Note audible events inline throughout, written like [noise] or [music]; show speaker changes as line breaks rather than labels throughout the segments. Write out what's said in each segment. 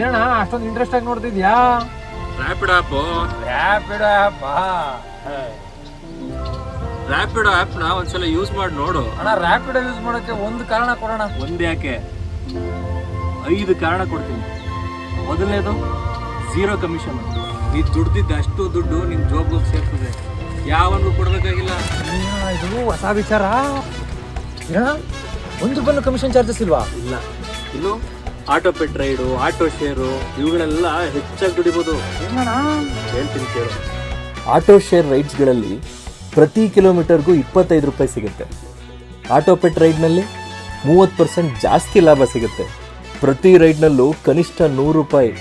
ಏನಣ್ಣ ಅಷ್ಟೊಂದು ಇಂಟ್ರೆಸ್ಟ್ ಆಗಿ ನೋಡ್ತಿದ್ಯಾ?
ರ್ಯಾಪಿಡ್ ಆಪ್
ರ್ಯಾಪಿಡ್ ಆ್ಯಪ್
ರ್ಯಾಪಿಡ್ನ ಒಂದ್ಸಲ ಯೂಸ್ ಮಾಡಿ ನೋಡು.
ಅಣ್ಣ ರ್ಯಾಪಿಡ್ ಯೂಸ್ ಮಾಡೋಕೆ ಒಂದು ಕಾರಣ ಕೊಡೋಣ.
ಒಂದ್ಯಾಕೆ ಐದು ಕಾರಣ ಕೊಡ್ತೀನಿ. ಮೊದಲನೇದು ಝೀರೋ ಕಮಿಷನ್ ನೀ ದುಡ್ದಿದ್ದ ಅಷ್ಟು ದುಡ್ಡು ನಿಮ್ಮ ಜಾಬ್ ಸೇರ್ತದೆ. ಯಾವನ್ಗೂ ಕೊಡಬೇಕಾಗಿಲ್ಲ.
ಇದು ಹೊಸ ವಿಚಾರ. ಒಂದು ರೂಪಾಯಿ ಕಮಿಷನ್ ಚಾರ್ಜಸ್ ಇಲ್ವಾ?
ಇಲ್ಲ. ಇನ್ನು ಆಟೋ ಪೆಟ್ ರೈಡು ಆಟೋ ಶೇರು ಇವುಗಳೆಲ್ಲ ಹೆಚ್ಚಾಗಿ ದುಡಿಬೋದು.
ಏನಣ್ಣ?
ಹೇಳ್ತೀನಿ ಕೇಳು. ಆಟೋ ಶೇರ್ ರೈಡ್ಸ್ಗಳಲ್ಲಿ ಪ್ರತಿ ಕಿಲೋಮೀಟರ್ಗೂ ಇಪ್ಪತ್ತೈದು ರೂಪಾಯಿ ಸಿಗುತ್ತೆ. ಆಟೋ ಪೆಟ್ ರೈಡ್ನಲ್ಲಿ ಮೂವತ್ತು ಪರ್ಸೆಂಟ್ ಜಾಸ್ತಿ ಲಾಭ ಸಿಗುತ್ತೆ. ಪ್ರತಿ ರೈಡ್ನಲ್ಲೂ ಕನಿಷ್ಠ ನೂರು ರೂಪಾಯಿ.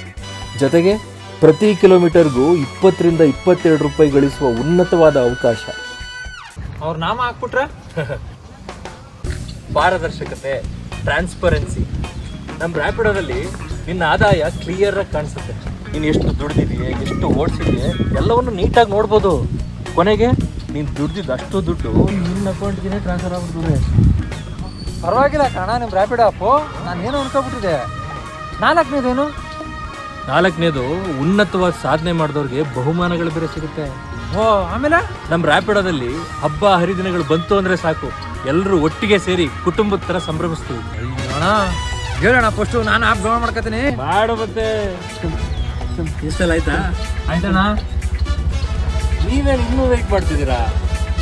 ಜೊತೆಗೆ ಪ್ರತಿ ಕಿಲೋಮೀಟರ್ಗೂ ಇಪ್ಪತ್ತರಿಂದ ಇಪ್ಪತ್ತೆರಡು ರೂಪಾಯಿ ಗಳಿಸುವ ಉನ್ನತವಾದ ಅವಕಾಶ.
ಅವ್ರ ನಾಮ ಹಾಕ್ಬಿಟ್ರೆ? [laughs]
ಪಾರದರ್ಶಕತೆ ಟ್ರಾನ್ಸ್ಪರೆನ್ಸಿ ನಮ್ಮ ರ್ಯಾಪಿಡೋದಲ್ಲಿ ನಿನ್ನ ಆದಾಯ ಕ್ಲಿಯರ್ ಆಗಿ ಕಾಣಿಸುತ್ತೆ. ನೀನು ಎಷ್ಟು ದುಡ್ದಿದೆಯೇ ಎಷ್ಟು ಓಡಿಸಿದೆ ಎಲ್ಲವನ್ನು ನೀಟಾಗಿ ನೋಡ್ಬೋದು. ಕೊನೆಗೆ ನೀನು ದುಡ್ದಿದ್ದು ಅಷ್ಟು ದುಡ್ಡು ನಿನ್ನ ಅಕೌಂಟ್ಗೆ ಟ್ರಾನ್ಸ್ಫರ್ ಆಗ್ಬಿಡ್ತದೆ
ಪರವಾಗಿಲ್ಲ ಕಣ ನಿಮ್ಮ ರ್ಯಾಪಿಡ್ ಆಪು ನಾನು ಏನೋ ಅನ್ಕೊಬಿಟ್ಟಿದೆ ನಾಲ್ಕನೇದೇನು?
ನಾಲ್ಕನೇದು ಉನ್ನತವಾದ ಸಾಧನೆ ಮಾಡಿದವ್ರಿಗೆ ಬಹುಮಾನಗಳು ಬೇರೆ ಸಿಗುತ್ತೆ.
ಓ ಆಮೇಲೆ?
ನಮ್ಮ ರ್ಯಾಪಿಡೋದಲ್ಲಿ ಹಬ್ಬ ಹರಿದಿನಗಳು ಬಂತು ಅಂದರೆ ಸಾಕು. ಎಲ್ಲರೂ ಒಟ್ಟಿಗೆ ಸೇರಿ ಕುಟುಂಬದ ಥರ ಸಂಭ್ರಮಿಸ್ತೀವಿ.
ಅಣ್ಣ ಹೇಳೋಣ ಫಸ್ಟು ನಾನು ಆಪ್ ಡೌನ್ ಮಾಡ್ಕೊತೀನಿ.
ಮಾಡು ಮತ್ತೆ. ಇಷ್ಟೆಲ್ಲ ಆಯ್ತಾ?
ಆಯ್ತಣ್ಣ.
ನೀವೇನು ಇನ್ನೂ ವೇಟ್ ಮಾಡ್ತಿದ್ದೀರಾ?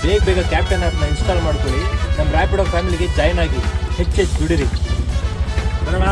ಬೇಗ ಬೇಗ ಕ್ಯಾಪ್ಟನ್ ಆ್ಯಪ್ನ ಇನ್ಸ್ಟಾಲ್ ಮಾಡ್ಕೊಳ್ಳಿ. ನಮ್ಮ ರ್ಯಾಪಿಡೋ ಫ್ಯಾಮಿಲಿಗೆ ಜಾಯ್ನ್ ಆಗಿ ಹೆಚ್ಚು ಹೆಚ್ಚು ದುಡಿರಿ. ಬರೋಣ?